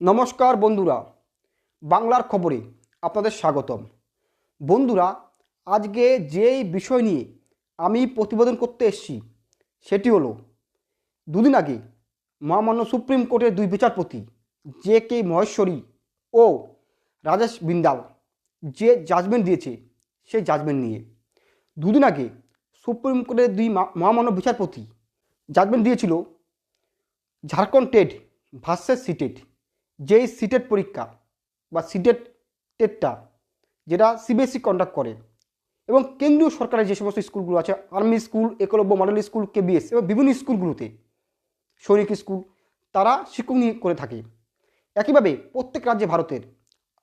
নমস্কার বন্ধুরা, বাংলার খবরে আপনাদের স্বাগতম। বন্ধুরা, আজকে যেই বিষয় নিয়ে আমি প্রতিবেদন করতে এসেছি, সেটি হলো, দুদিন আগে মহামান্য সুপ্রিম কোর্টের দুই বিচারপতি জে কে মহেশ্বরী ও রাজেশ বিন্দাল যে জাজমেন্ট দিয়েছে, সেই জাজমেন্ট নিয়ে। দুদিন আগে সুপ্রিম কোর্টের দুই মহামান্য বিচারপতি জাজমেন্ট দিয়েছিল ঝাড়খণ্ড টেট ভার্সেস সিটেট যেই সিটেট পরীক্ষা বা সিটেট টেটটা যেটা সিবিএসসি কন্ডাক্ট করে এবং কেন্দ্রীয় সরকারের যে সমস্ত স্কুলগুলো আছে army school Eklavya model school KVS এবং বিভিন্ন স্কুলগুলোতে সৈনিক স্কুল তারা শিক্ষক নিয়োগ করে থাকে। একইভাবে প্রত্যেক রাজ্যে ভারতের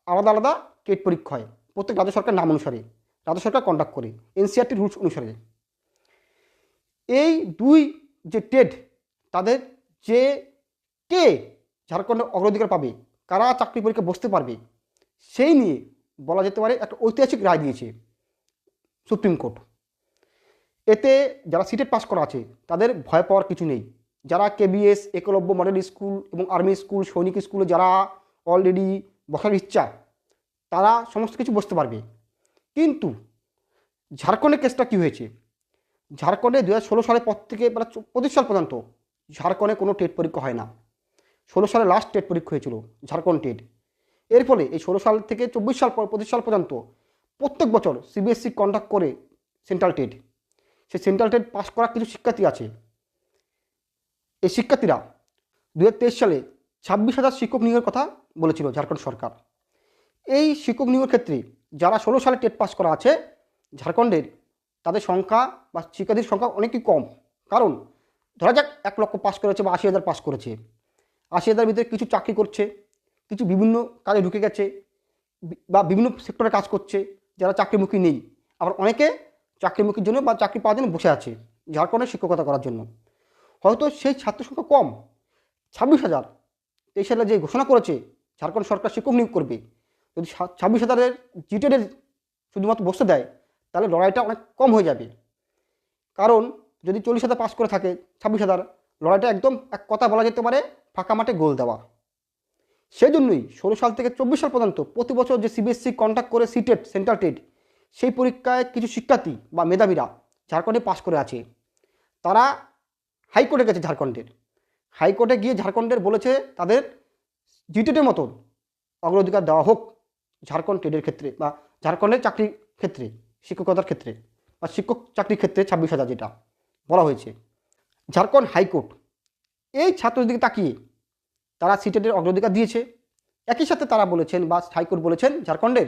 আলাদা আলাদা টেট পরীক্ষা হয়। প্রত্যেক রাজ্য সরকার নাম অনুসারে, রাজ্য সরকার কন্ডাক্ট করে এনসিআরটি রুলস অনুসারে। এই দুই যে টেট তাদের যে কে ঝাড়খণ্ডে অগ্রাধিকার পাবে, কারা চাকরি পরীক্ষা বসতে পারবে, সেই নিয়ে বলা যেতে পারে একটা ঐতিহাসিক রায় দিয়েছে সুপ্রিম কোর্ট। এতে যারা সিটেট পাস করা আছে, তাদের ভয় পাওয়ার কিছু নেই। যারা কেবিএস একলব্য মডেল স্কুল এবং আর্মি স্কুল সৈনিক স্কুলে যারা অলরেডি বসার ইচ্ছা, তারা সমস্ত কিছু বসতে পারবে। কিন্তু ঝাড়খণ্ডের কেসটা কী হয়েছে? ঝাড়খণ্ডে দু হাজার ষোলো সালের পর থেকে প্রায় পঁচিশ সাল পর্যন্ত ঝাড়খণ্ডে কোনো টেট পরীক্ষা হয় না। ষোলো সালে লাস্ট টেট পরীক্ষা হয়েছিল, ঝাড়খণ্ড টেট এর ফলে এই ষোলো সাল থেকে চব্বিশ সাল পঁচিশ সাল পর্যন্ত প্রত্যেক বছর সিবিএসসি কন্ডাক্ট করে সেন্ট্রাল টেট সেই সেন্ট্রাল টেট পাস করা কিছু শিক্ষার্থী আছে। এই শিক্ষার্থীরা দু হাজার তেইশ সালে ছাব্বিশ হাজার শিক্ষক নিয়োগের কথা বলেছিল ঝাড়খণ্ড সরকার। এই শিক্ষক নিয়োগের ক্ষেত্রে যারা ষোলো সালে টেট পাস করা আছে, ঝাড়খণ্ডের, তাদের সংখ্যা বা শিক্ষার্থীর সংখ্যা অনেকই কম। কারণ ধরা যাক এক লক্ষ পাস করেছে বা আশি হাজার পাস করেছে। আশি হাজার ভিতরে কিছু চাকরি করছে, কিছু বিভিন্ন কাজে ঢুকে গেছে, বা বিভিন্ন সেক্টরে কাজ করছে, যারা চাকরিমুখী নেই। আবার অনেকে চাকরিমুখীর জন্য বা চাকরি পাওয়ার জন্য বসে আছে ঝাড়খণ্ডে শিক্ষকতা করার জন্য। হয়তো সেই ছাত্র সংখ্যা কম, ছাব্বিশ হাজার, তেইশ সালে যে ঘোষণা করেছে ঝাড়খণ্ড সরকার শিক্ষক নিয়োগ করবে। যদি ছাব্বিশ হাজারের জিটেডের শুধুমাত্র বসতে দেয়, তাহলে লড়াইটা অনেক কম হয়ে যাবে। কারণ যদি চল্লিশ হাজার পাস করে থাকে, ছাব্বিশ হাজার লড়াইটা একদম এক কথা বলা যেতে পারে, ফাঁকা মাঠে গোল দেওয়া। সেই জন্যই ষোলো সাল থেকে চব্বিশ সাল পর্যন্ত প্রতি বছর যে সিবিএসসি কন্ট্যাক্ট করে সিটেট সেন্ট্রাল টেট সেই পরীক্ষায় কিছু শিক্ষার্থী বা মেধাবীরা ঝাড়খণ্ডে পাশ করে আছে। তারা হাইকোর্টে গেছে ঝাড়খণ্ডের। হাইকোর্টে গিয়ে ঝাড়খণ্ডের বলেছে তাদের জিটেটের মতন অগ্রাধিকার দেওয়া হোক ঝাড়খণ্ড টেটের ক্ষেত্রে বা ঝাড়খণ্ডের চাকরির ক্ষেত্রে, শিক্ষকতার ক্ষেত্রে বা শিক্ষক চাকরির ক্ষেত্রে ছাব্বিশ হাজার যেটা বলা হয়েছে। Jharkhand high court. এই ছাত্রদের দিকে তাকিয়ে তারা সিটেটের অগ্রাধিকার দিয়েছে। একই সাথে তারা বলেছেন বা হাইকোর্ট বলেছেন ঝাড়খণ্ডের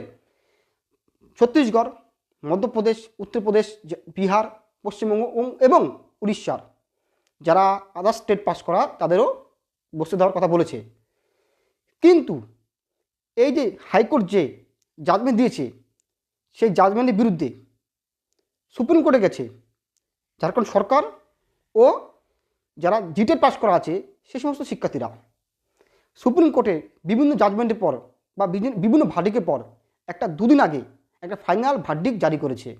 ছত্তিশগড়, মধ্যপ্রদেশ, উত্তরপ্রদেশ বিহার, পশ্চিমবঙ্গ এবং উড়িষ্যার যারা আদার স্টেট পাস করা তাদেরও বসতে দেওয়ার কথা বলেছে। কিন্তু এই যে হাইকোর্ট যে জাজমেন্ট দিয়েছে, সেই জাজমেন্টের বিরুদ্ধে সুপ্রিম কোর্টে গেছে ঝাড়খণ্ড সরকার ও যারা জিটের পাস করা আছে, সে সমস্ত শিক্ষার্থীরা। সুপ্রিম কোর্টে বিভিন্ন জাজমেন্টের পর বা বিভিন্ন ভার্ডিকের পর একটা দুদিন আগে একটা ফাইনাল ভার্ডিক জারি করেছে।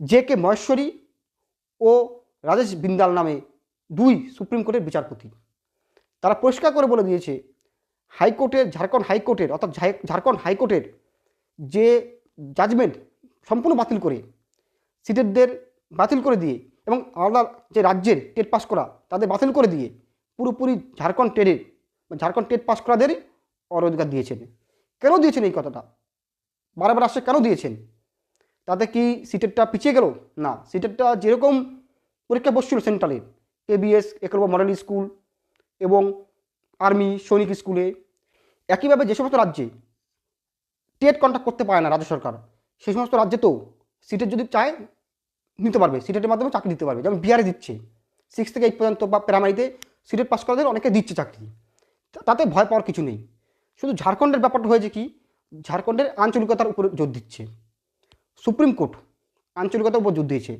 জে কে মহেশ্বরী ও রাজেশ বিন্দাল নামে দুই সুপ্রিম কোর্টের বিচারপতি। তারা পরিষ্কার করে বলে দিয়েছে, হাইকোর্টের ঝাড়খণ্ড হাইকোর্টের অর্থাৎ ঝাড়খণ্ড হাইকোর্টের যে জাজমেন্ট সম্পূর্ণ বাতিল করে সিটেটদের বাতিল করে দিয়ে এবং আলাদা যে রাজ্যের টেট পাস করা, তাদের বাতিল করে দিয়ে পুরোপুরি ঝাড়খণ্ড টেটের ঝাড়খণ্ড টেট পাস করাদেরই অগ্রাধিকার দিয়েছেন। কেন দিয়েছেন এই কথাটা? বারবার আসছে, কেন দিয়েছেন? তাতে কি সিটেটটা পিছিয়ে গেল? না, সিটেটটা যেরকম পরীক্ষা বসছিল সেন্ট্রালে এবিএস একলব্য মডেল স্কুল এবং আর্মি সৈনিক স্কুলে, একইভাবে যে সমস্ত রাজ্যে টেট কন্ট্যাক্ট করতে পারে না রাজ্য সরকার সেই সমস্ত রাজ্যে তো সিটের যদি চায় নিতে পারবে সিটেটের মাধ্যমে চাকরি দিতে পারবে, যেমন বিহারে দিচ্ছে। সিক্স থেকে এইট পর্যন্ত বা প্রাইমারিতে সিটেট পাস করাদের অনেকে দিচ্ছে চাকরি। তাতে ভয় পাওয়ার কিছু নেই। শুধু ঝাড়খণ্ডের ব্যাপারটা হয়েছে কি, ঝাড়খণ্ডের আঞ্চলিকতার উপরে জোর দিচ্ছে। সুপ্রিম কোর্ট আঞ্চলিকতার উপর জোর দিয়েছে।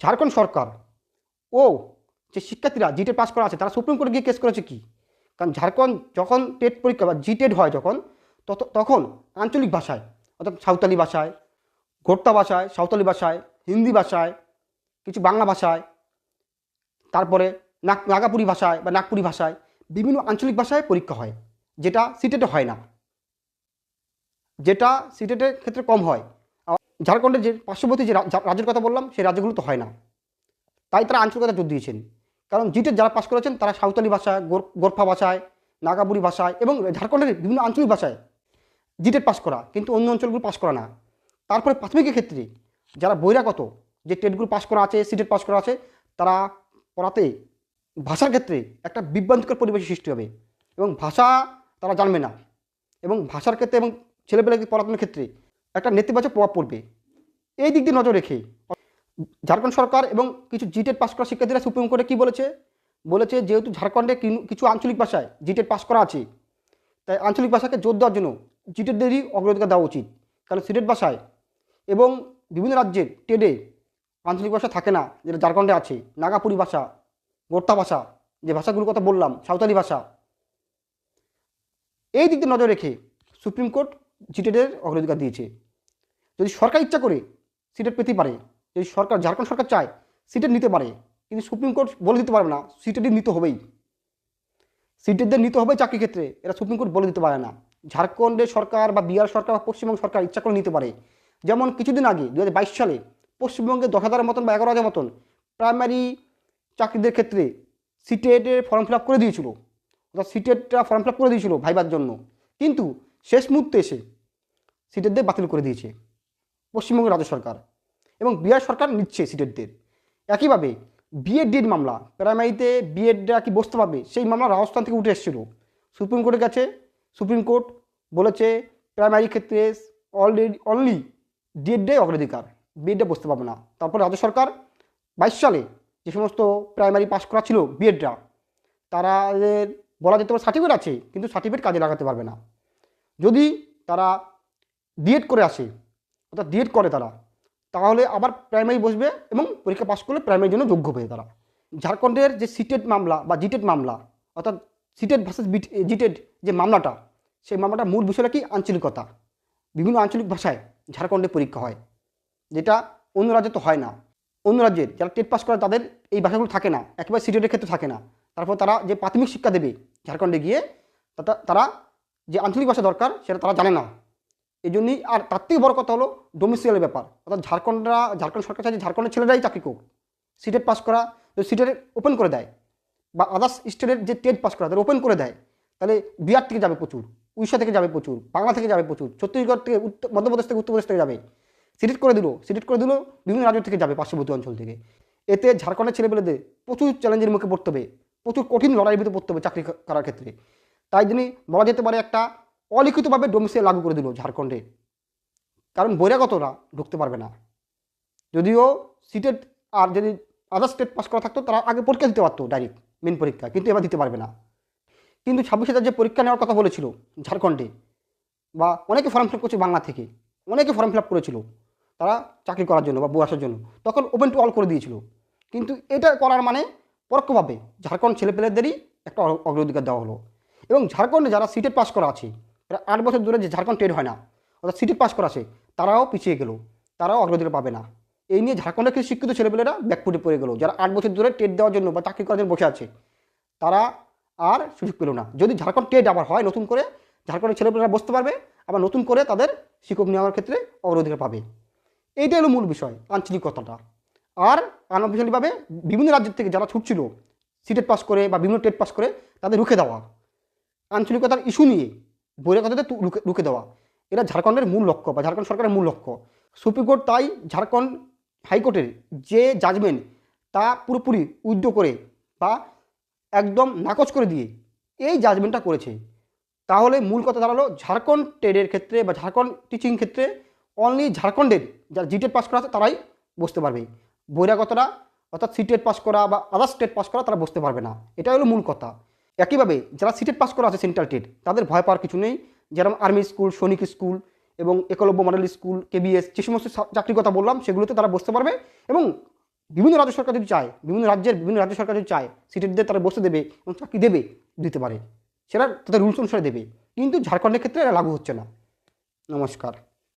ঝাড়খণ্ড সরকার, ও যে শিক্ষার্থীরা জিটেড পাস করা আছে, তারা সুপ্রিম কোর্টে গিয়ে কেস করেছে কি? কারণ ঝাড়খণ্ড যখন টেট পরীক্ষা বা জিটেড হয় যখন তখন আঞ্চলিক ভাষায়, অর্থাৎ সাঁওতালি ভাষায় ঘোট্টা ভাষায়, সাঁওতালি ভাষায় হিন্দি ভাষায়, কিছু বাংলা ভাষায়, তারপরে নাগ, নাগাপুরি ভাষায় বা নাগপুরি ভাষায় বিভিন্ন আঞ্চলিক ভাষায় পরীক্ষা হয়, যেটা সিটেটে হয় না। যেটা সিটেটের ক্ষেত্রে কম হয়। ঝাড়খণ্ডের যে পার্শ্ববর্তী যে রাজ্যের কথা বললাম, সেই রাজ্যগুলো তো হয় না। তাই তারা আঞ্চলিকতা জোর দিয়েছেন। কারণ জিটের যারা পাশ করেছেন, তারা সাঁওতালি ভাষায়, গোর- গোর্খা ভাষায়, নাগাপুরি ভাষায় এবং ঝাড়খণ্ডের বিভিন্ন আঞ্চলিক ভাষায় জিটের পাশ করা, কিন্তু অন্য অঞ্চলগুলো পাশ করা না। তারপরে প্রাথমিকের ক্ষেত্রে যারা বহিরাগত যে টেটগুলো পাস করা আছে, সিটেট পাস করা আছে, তারা পড়াতে ভাষার ক্ষেত্রে একটা বিভ্রান্তিকর পরিবেশের সৃষ্টি হবে। এবং ভাষা তারা জানবে না। এবং ভাষার ক্ষেত্রে এবং ছেলেপেলেকে পড়ানোর ক্ষেত্রে একটা নেতিবাচক প্রভাব পড়বে। এই দিক দিয়ে নজর রেখে ঝাড়খণ্ড সরকার এবং কিছু জিটেট পাস করা শিক্ষার্থীরা সুপ্রিম কোর্টে কী বলেছে? বলেছে যেহেতু ঝাড়খণ্ডে কিছু আঞ্চলিক ভাষায় জিটেট পাস করা আছে, তাই আঞ্চলিক ভাষাকে জোর দেওয়ার জন্য জিটেটদেরই অগ্রাধিকার দেওয়া উচিত। কারণ সিটেট ভাষায় এবং বিভিন্ন রাজ্যের টেডে আঞ্চলিক ভাষা থাকে না, যেটা ঝাড়খণ্ডে আছে। নাগাপুরি ভাষা গোর্তা ভাষা, যে ভাষাগুলোর কথা বললাম, সাঁওতালি ভাষা। এই দিক দিয়ে নজর রেখে সুপ্রিম কোর্ট জিটেটের অগ্রাধিকার দিয়েছে। যদি সরকার ইচ্ছা করে সিটেট পেতে পারে, যদি সরকার, ঝাড়খণ্ড সরকার চায় সিটেট নিতে পারে, কিন্তু সুপ্রিম কোর্ট বলে দিতে পারবে না সিটেটই নিতে হবেই। সিটেটদের নিতে হবে চাকরি ক্ষেত্রে, এরা সুপ্রিম কোর্ট বলে দিতে পারে না। ঝাড়খণ্ডের সরকার বা বিহার সরকার বা পশ্চিমবঙ্গ সরকার ইচ্ছা করে নিতে পারে যেমন কিছুদিন আগে দু হাজার বাইশ সালে পশ্চিমবঙ্গে দশ হাজারের মতন বা এগারো হাজার মতন প্রাইমারি চাকরিদের ক্ষেত্রে সিটেটের ফর্ম ফিল করে দিয়েছিল। অর্থাৎ সিটেটটা ফর্ম ফিল করে দিয়েছিল ভাইবার জন্য। কিন্তু শেষ মুহূর্তে এসে সিটেটদের বাতিল করে দিয়েছে পশ্চিমবঙ্গের রাজ্য সরকার এবং বিহার সরকার নিচ্ছে সিটেটদের একইভাবে বিএড ডিড মামলা প্রাইমারিতে বিএডরা কি বসতে পারবে, সেই মামলা রাজস্থান থেকে উঠে এসেছিল। সুপ্রিম কোর্টে গেছে, সুপ্রিম কোর্ট বলেছে প্রাইমারি ক্ষেত্রে অলরেডি অনলি ডিএডে অগ্রাধিকার। বিএডে বসতে পারবে না। তারপরে রাজ্য সরকার বাইশ সালে যে সমস্ত প্রাইমারি পাস করা ছিল বিএডরা তাদের বলা যেতে পারে সার্টিফিকেট আছে, কিন্তু সার্টিফিকেট কাজে লাগাতে পারবে না। যদি তারা ডিএড করে আসে, অর্থাৎ ডিএড করে তারা, তাহলে আবার প্রাইমারি বসবে এবং পরীক্ষা পাস করলে প্রাইমারির জন্য যোগ্য হবে তারা। ঝাড়খণ্ডের যে সিটেড মামলা বা জিটেড মামলা, অর্থাৎ সিটেট ভার্সেস জিটেড যে মামলাটা, সেই মামলাটার মূল বিষয়টা কি? আঞ্চলিকতা। বিভিন্ন আঞ্চলিক ভাষায় ঝাড়খণ্ডে পরীক্ষা হয়, যেটা অন্য রাজ্যে তো হয় না। অন্য রাজ্যের যারা টেট পাস করে তাদের এই ভাষাগুলো থাকে না, একেবারে সিটেটের ক্ষেত্রে থাকে না। তারপর তারা যে প্রাথমিক শিক্ষা দেবে ঝাড়খণ্ডে গিয়ে তারা যে আঞ্চলিক ভাষা দরকার সেটা তারা জানে না। এই জন্যই আর তার থেকে বড় কথা হলো ডোমিসিয়ালের ব্যাপার। অর্থাৎ ঝাড়খণ্ডরা, ঝাড়খণ্ড সরকার চাইছে ঝাড়খণ্ডের ছেলেরাই চাকরি করুক। সিটেট পাস করা সিটেট ওপেন করে দেয় বা আদার্স স্টেটের যে টেট পাস করা, তাদের ওপেন করে দেয়, তাহলে বিহার থেকে যাবে প্রচুর। উড়িষ্যা থেকে যাবে প্রচুর, বাংলা থেকে যাবে প্রচুর, ছত্তিশগড় থেকে উত্তর মধ্যপ্রদেশ থেকে উত্তরপ্রদেশ থেকে যাবে। সিলেক্ট করে দিল সিলেক্ট করে দিল, বিভিন্ন রাজ্য থেকে যাবে পার্শ্ববর্তী অঞ্চল থেকে। এতে ঝাড়খণ্ডের ছেলেপেলেদের প্রচুর চ্যালেঞ্জের মুখে পড়তে হবে, প্রচুর কঠিন লড়াইয়ের ভিতরে পড়তে হবে চাকরি করার ক্ষেত্রে। তাই জন্যই বলা যেতে পারে একটা অলিখিতভাবে ডোমিসে লাগু করে দিল ঝাড়খণ্ডে। কারণ বহিরাগতরা ঢুকতে পারবে না। যদিও সিটেট আর যদি আদার স্টেট পাস করা থাকতো, তারা আগে পরীক্ষা দিতে পারতো ডাইরেক্ট মেন পরীক্ষা, কিন্তু এবার দিতে পারবে না। কিন্তু ছাব্বিশে হাজার যে পরীক্ষা নেওয়ার কথা বলেছিল ঝাড়খণ্ডে, বা অনেকে ফর্ম ফিল করছে বাংলা থেকে, অনেকে ফর্ম ফিল আপ করেছিল তারা চাকরি করার জন্য বা বউ আসার জন্য, তখন ওপেন টু অল করে দিয়েছিল। কিন্তু এটা করার মানে পরোক্ষভাবে ঝাড়খণ্ড ছেলেপেলেদেরই একটা অগ্রাধিকার দেওয়া হলো। এবং ঝাড়খণ্ডে যারা সিটেট পাস করা আছে প্রায় আট বছর ধরে যে ঝাড়খণ্ড টেট হয় না, অর্থাৎ সিটেট পাস করা আছে, তারাও পিছিয়ে গেল, তারাও অগ্রাধিকার পাবে না। এই নিয়ে ঝাড়খণ্ডের কিছু শিক্ষিত ছেলেপেলেরা ব্যাকফুটে পড়ে গেল। যারা আট বছর ধরে টেট দেওয়ার জন্য বা চাকরি করার জন্য বসে আছে, তারা আর সুযোগ পেল না। যদি ঝাড়খণ্ড টেট আবার হয় নতুন করে, ঝাড়খণ্ডের ছেলেপেলেরা বসতে পারবে, আবার নতুন করে তাদের শিক্ষক নেওয়ার ক্ষেত্রে অগ্রাধিকার পাবে। এইটাই হলো মূল বিষয়, আঞ্চলিকতাটা। আর আনঅফিসিয়ালিভাবে বিভিন্ন রাজ্যের থেকে যারা ছুটছিল সিটেট পাস করে বা বিভিন্ন টেট পাস করে, তাদের রুখে দেওয়া। আঞ্চলিকতার ইস্যু নিয়ে বহিরাগতদের তু- রুখে দেওয়া। এটা ঝাড়খণ্ডের মূল লক্ষ্য বা ঝাড়খণ্ড সরকারের মূল লক্ষ্য। সুপ্রিম কোর্ট তাই ঝাড়খণ্ড হাইকোর্টের যে জাজমেন্ট তা পুরোপুরি উইথড্র করে বা একদম নাকচ করে দিয়ে এই জাজমেন্টটা করেছে। তাহলে মূল কথা দাঁড়াল, ঝাড়খণ্ড টেডের ক্ষেত্রে বা ঝাড়খণ্ড টিচিং ক্ষেত্রে অনলি ঝাড়খণ্ডের যারা জিটেড পাস করা আছে তারাই বসতে পারবে। বহিরাগতরা অর্থাৎ সিটেড পাস করা বা আদার স্টেট পাস করা তারা বসতে পারবে না। এটা হলো মূল কথা। একইভাবে যারা সিটেড পাস করা আছে সেন্ট্রাল টেট তাদের ভয় পাওয়ার কিছু নেই। যেরকম আর্মি স্কুল সৈনিক স্কুল এবং একলব্য মডেল স্কুল কেবিএস যে সমস্ত চাকরির কথা বললাম, সেগুলোতে তারা বসতে পারবে এবং বিভিন্ন রাজ্য সরকার যদি চায়, বিভিন্ন রাজ্যের বিভিন্ন রাজ্য সরকার যদি চায় সিটেটদের তারা বসতে দেবে এবং চাকরি দেবে দিতে পারে। সেটা তাদের রুলস অনুসারে দেবে। কিন্তু ঝাড়খণ্ডের ক্ষেত্রে এটা লাগু হচ্ছে না। নমস্কার।